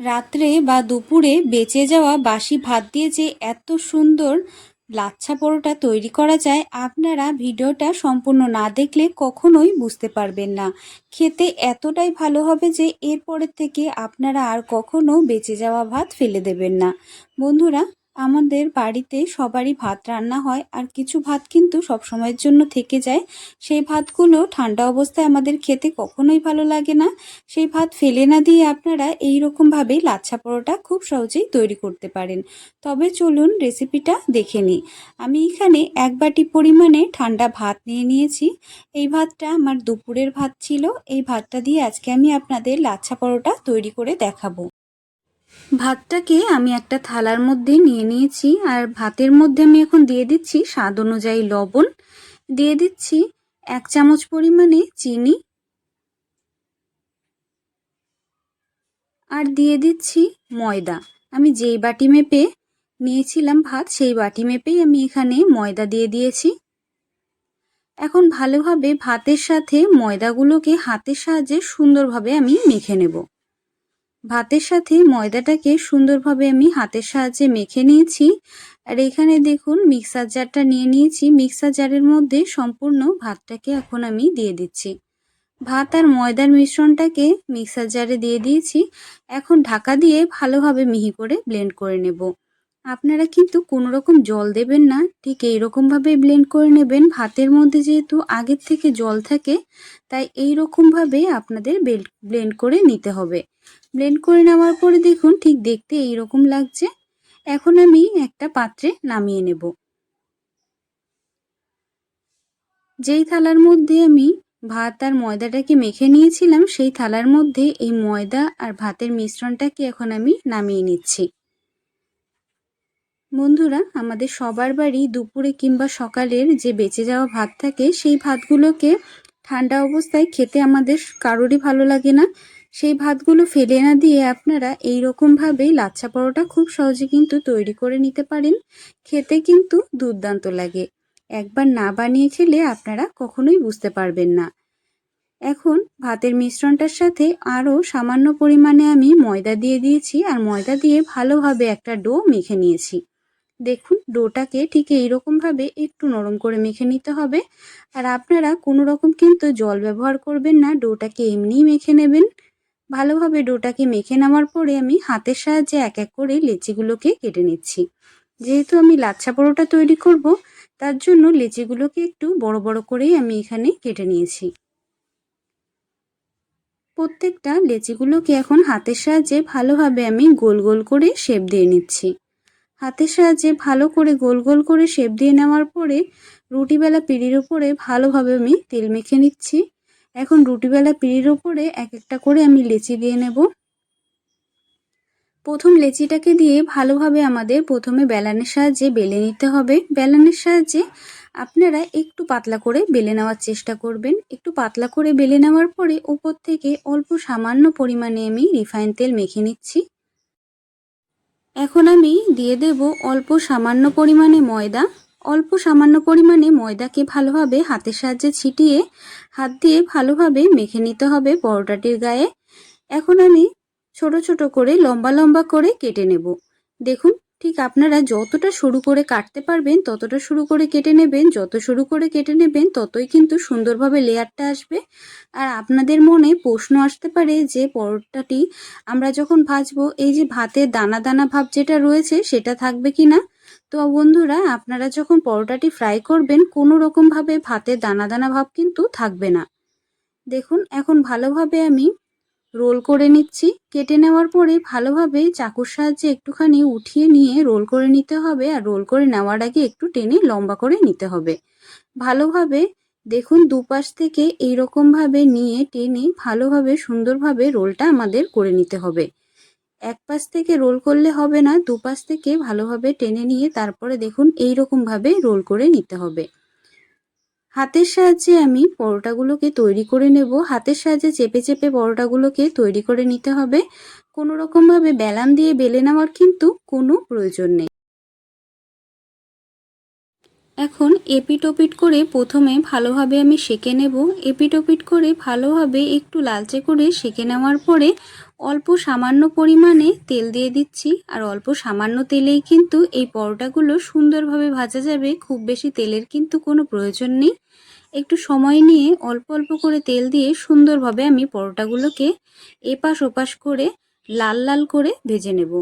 রাত্রে বা দুপুরে বেঁচে যাওয়া বাসি ভাত দিয়ে যে এত সুন্দর লাচ্ছা পরোটা তৈরি করা যায়, আপনারা ভিডিওটা সম্পূর্ণ না দেখলে কখনোই বুঝতে পারবেন না। খেতে এতটাই ভালো হবে যে এরপরের থেকে আপনারা আর কখনো বেঁচে যাওয়া ভাত ফেলে দেবেন না। বন্ধুরা আমাদের বাড়িতে সবারই ভাত রান্না হয় আর কিছু ভাত কিন্তু সব সময়ের জন্য থেকে যায়। সেই ভাতগুলো ঠান্ডা অবস্থায় আমাদের খেতে কখনোই ভালো লাগে না। সেই ভাত ফেলে না দিয়ে আপনারা এই রকমভাবে লাচ্ছা পরোটা খুব সহজেই তৈরি করতে পারেন। তবে চলুন রেসিপিটা দেখে নিই। আমি এখানে এক বাটি পরিমাণে ঠান্ডা ভাত নিয়ে নিয়েছি। এই ভাতটা আমার দুপুরের ভাত ছিল। এই ভাতটা দিয়ে আজকে আমি আপনাদের লাচ্ছা পরোটা তৈরি করে দেখাবো। ভাতটাকে আমি একটা থালার মধ্যে নিয়ে নিয়েছি, আর ভাতের মধ্যে আমি এখন দিয়ে দিচ্ছি স্বাদ অনুযায়ী লবণ। দিয়ে দিচ্ছি এক চামচ পরিমাণে চিনি। আর দিয়ে দিচ্ছি ময়দা। আমি যেই বাটি মেপে নিয়েছিলাম ভাত, সেই বাটি মেপেই আমি এখানে ময়দা দিয়ে দিয়েছি। এখন ভালোভাবে ভাতের সাথে ময়দাগুলোকে হাতের সাহায্যে সুন্দরভাবে আমি মেখে নেব। ভাতের সাথে ময়দাটাকে সুন্দরভাবে আমি হাতের সাহায্যে মেখে নিয়েছি। আর এখানে দেখুন, মিক্সার জারটা নিয়ে নিয়েছি। মিক্সার জারের মধ্যে সম্পূর্ণ ভাতটাকে এখন আমি দিয়ে দিচ্ছি। ভাত আর ময়দার মিশ্রণটাকে মিক্সার জারে দিয়ে দিয়েছি। এখন ঢাকা দিয়ে ভালোভাবে মিহি করে ব্লেন্ড করে নেব। আপনারা কিন্তু কোনো রকম জল দেবেন না, ঠিক এইরকমভাবে ব্লেন্ড করে নেবেন। ভাতের মধ্যে যেহেতু আগের থেকে জল থাকে, তাই এই রকমভাবে আপনাদের ব্লেন্ড করে নিতে হবে। ব্লেন্ড করে নেওয়ার পরে দেখুন ঠিক দেখতে এই রকম লাগছে। এখন আমি একটা পাত্রে নামিয়ে নেব। যেই থালার মধ্যে আমি ভাত আর ময়দাটাকে মেখে নিয়েছিলাম, সেই থালার মধ্যে এই ময়দা আর ভাতের মিশ্রণটাকে এখন আমি নামিয়ে নিচ্ছি। বন্ধুরা, আমাদের সবার বাড়ি দুপুরে কিংবা সকালের যে বেঁচে যাওয়া ভাত থাকে, সেই ভাতগুলোকে ঠান্ডা অবস্থায় খেতে আমাদের কারোরই ভালো লাগে না। সেই ভাতগুলো ফেলে না দিয়ে আপনারা এই রকমভাবেই লাচ্ছা পরোটা খুব সহজে কিন্তু তৈরি করে নিতে পারেন। খেতে কিন্তু দুর্দান্ত লাগে। একবার না বানিয়ে খেলে আপনারা কখনোই বুঝতে পারবেন না। এখন ভাতের মিশ্রণটার সাথে আরও সামান্য পরিমাণে আমি ময়দা দিয়ে দিয়েছি আর ময়দা দিয়ে ভালোভাবে একটা ডো মেখে নিয়েছি। দেখুন, ডোটাকে ঠিক এইরকমভাবে একটু নরম করে মেখে নিতে হবে। আর আপনারা কোনো রকম কিন্তু জল ব্যবহার করবেন না, ডোটাকে এমনিই মেখে নেবেন। ভালোভাবে ডোটাকে মেখে নেওয়ার পরে আমি হাতের সাহায্যে এক এক করে লেচিগুলোকে কেটে নিচ্ছি। যেহেতু আমি লাচ্ছা পরোটা তৈরি করব, তার জন্য লেচিগুলোকে একটু বড় বড় করেই আমি এখানে কেটে নিয়েছি। প্রত্যেকটা লেচিগুলোকে এখন হাতের সাহায্যে ভালোভাবে আমি গোল গোল করে শেপ দিয়ে নিচ্ছি। হাতের সাহায্যে ভালো করে গোল গোল করে শেপ দিয়ে নেওয়ার পরে রুটিবেলা পিড়ির উপরে ভালোভাবে আমি তেল মেখে নিচ্ছি। এখন রুটিবেলা পিড়ির ওপরে এক একটা করে আমি লেচি দিয়ে নেব। প্রথম লেচিটাকে দিয়ে ভালোভাবে আমাদের প্রথমে বেলানের সাহায্যে বেলে নিতে হবে। বেলানের সাহায্যে আপনারা একটু পাতলা করে বেলে নেওয়ার চেষ্টা করবেন। একটু পাতলা করে বেলে নেওয়ার পরে উপর থেকে অল্প সামান্য পরিমাণে আমি রিফাইন তেল মেখে নিচ্ছি। এখন আমি দিয়ে দেব অল্প সামান্য পরিমাণে ময়দা। অল্প সামান্য পরিমাণে ময়দাকে ভালোভাবে হাতের সাহায্যে ছিটিয়ে হাত দিয়ে ভালোভাবে মেখে নিতে হবে পরোটাটির গায়ে। এখন আমি ছোট ছোট করে লম্বা লম্বা করে কেটে নেব। দেখুন, ঠিক আপনারা যতটা শুরু করে কাটতে পারবেন, ততটা শুরু করে কেটে নেবেন, যত শুরু করে কেটে নেবেন, ততই কিন্তু সুন্দরভাবে লেয়ারটা আসবে। আর আপনাদের মনে প্রশ্ন আসতে পারে যে পরোটাটি আমরা যখন ভাজবো, এই যে ভাতের দানা দানা ভাব যেটা রয়েছে সেটা থাকবে কি না তো বন্ধুরা, আপনারা যখন পরোটাটি ফ্রাই করবেন, কোনো রকমভাবে ভাতের দানা দানা ভাব কিন্তু থাকবে না। দেখুন, এখন ভালোভাবে আমি রোল করে নিচ্ছি। কেটে নেওয়ার পরে ভালোভাবে চাকুর সাহায্যে একটুখানি উঠিয়ে নিয়ে রোল করে নিতে হবে আর রোল করে নেওয়ার আগে একটু টেনে লম্বা করে নিতে হবে। ভালোভাবে দেখুন, দুপাশ থেকে এইরকমভাবে নিয়ে টেনে ভালোভাবে সুন্দরভাবে রোলটা আমাদের করে নিতে হবে। এক পাশ থেকে রোল করলে হবে না দুপাশ থেকে ভালোভাবে টেনে নিয়ে তারপরে দেখুন এই ভাবে রোল করে নিতে হবে। হাতের সাহায্যে আমি পরোটাগুলোকে তৈরি করে নেব। হাতের সাহায্যে চেপে চেপে পরোটাগুলোকে তৈরি করে নিতে হবে। কোনো রকমভাবে বেলাম দিয়ে বেলে নেওয়ার কিন্তু কোনো প্রয়োজন নেই। এখন এপিট ওপিট করে প্রথমে ভালোভাবে আমি সেঁকে নেব। এপিট ওপিট করে ভালোভাবে একটু লালচে করে সেঁকে নেওয়ার পরে অল্প সামান্য পরিমাণে তেল দিয়ে দিচ্ছি, আর অল্প সামান্য তেলেই কিন্তু এই পরোটাগুলো সুন্দরভাবে ভাজা যাবে। খুব বেশি তেলের কিন্তু কোনো প্রয়োজন নেই। একটু সময় নিয়ে অল্প অল্প করে তেল দিয়ে সুন্দরভাবে আমি পরোটাগুলোকে এপাশ ওপাশ করে লাল লাল করে ভেজে নেব।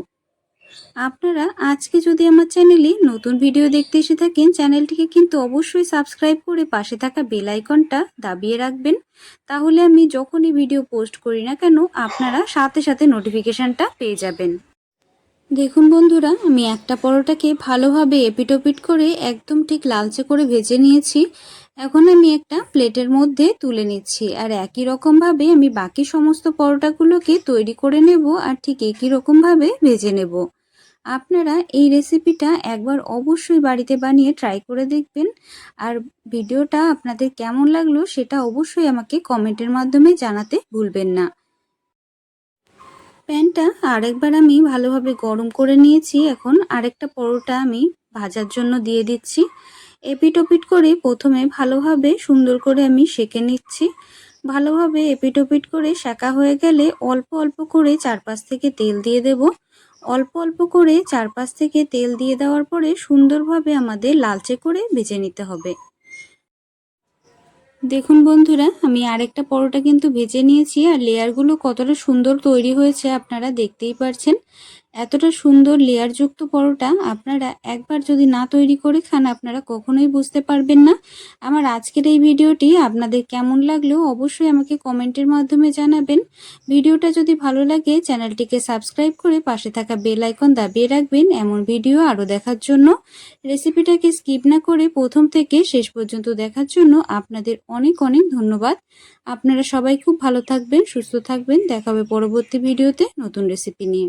আপনারা আজকে যদি আমার চ্যানেলে নতুন ভিডিও দেখতে এসে থাকেন, চ্যানেলটিকে কিন্তু অবশ্যই সাবস্ক্রাইব করে পাশে থাকা বেল আইকনটা দাবিয়ে রাখবেন। তাহলে আমি যখনই ভিডিও পোস্ট করি না কেন, আপনারা সাথে সাথে নোটিফিকেশানটা পেয়ে যাবেন। দেখুন বন্ধুরা, আমি একটা পরোটাকে ভালোভাবে এপিটোপিট করে একদম ঠিক লালচে করে ভেজে নিয়েছি। এখন আমি একটা প্লেটের মধ্যে তুলে নিচ্ছি, আর একই রকমভাবে আমি বাকি সমস্ত পরোটাগুলোকে তৈরি করে নেব আর ঠিক একই রকমভাবে ভেজে নেব। আপনারা এই রেসিপিটা একবার অবশ্যই বাড়িতে বানিয়ে ট্রাই করে দেখবেন, আর ভিডিওটা আপনাদের কেমন লাগল সেটা অবশ্যই আমাকে কমেন্টের মাধ্যমে জানাতে ভুলবেন না। প্যানটা আরেকবার আমি ভালোভাবে গরম করে নিয়েছি, এখন আরেকটা পরোটা আমি ভাজার জন্য দিয়ে দিচ্ছি। এপিট ওপিট করে প্রথমে ভালোভাবে সুন্দর করে আমি সেঁকে নিচ্ছি। ভালোভাবে এপিট করে সেঁকা হয়ে গেলে অল্প অল্প করে চারপাশ থেকে তেল দিয়ে দেব। অল্প অল্প করে চারপাশ থেকে তেল দিয়ে দেওয়ার পরে সুন্দরভাবে আমাদের লালচে করে ভেজে নিতে হবে। দেখুন বন্ধুরা, আমি আরেকটা পরোটা কিন্তু ভেজে নিয়েছি আর লেয়ারগুলো কতটা সুন্দর তৈরি হয়েছে আপনারা দেখতেই পারছেন। এতটা সুন্দর লেয়ারযুক্ত পরোটা আপনারা একবার যদি না তৈরি করে খান, আপনারা কখনোই বুঝতে পারবেন না। আমার আজকের এই ভিডিওটি আপনাদের কেমন লাগল অবশ্যই আমাকে কমেন্টের মাধ্যমে জানাবেন। ভিডিওটা যদি ভালো লাগে, চ্যানেলটিকে সাবস্ক্রাইব করে পাশে থাকা বেল আইকন দাবিয়ে রাখবেন এমন ভিডিও আরও দেখার জন্য। রেসিপিটাকে স্কিপ না করে প্রথম থেকে শেষ পর্যন্ত দেখার জন্য আপনাদের অনেক অনেক ধন্যবাদ। আপনারা সবাই খুব ভালো থাকবেন, সুস্থ থাকবেন। দেখাবে পরবর্তী ভিডিওতে নতুন রেসিপি নিয়ে।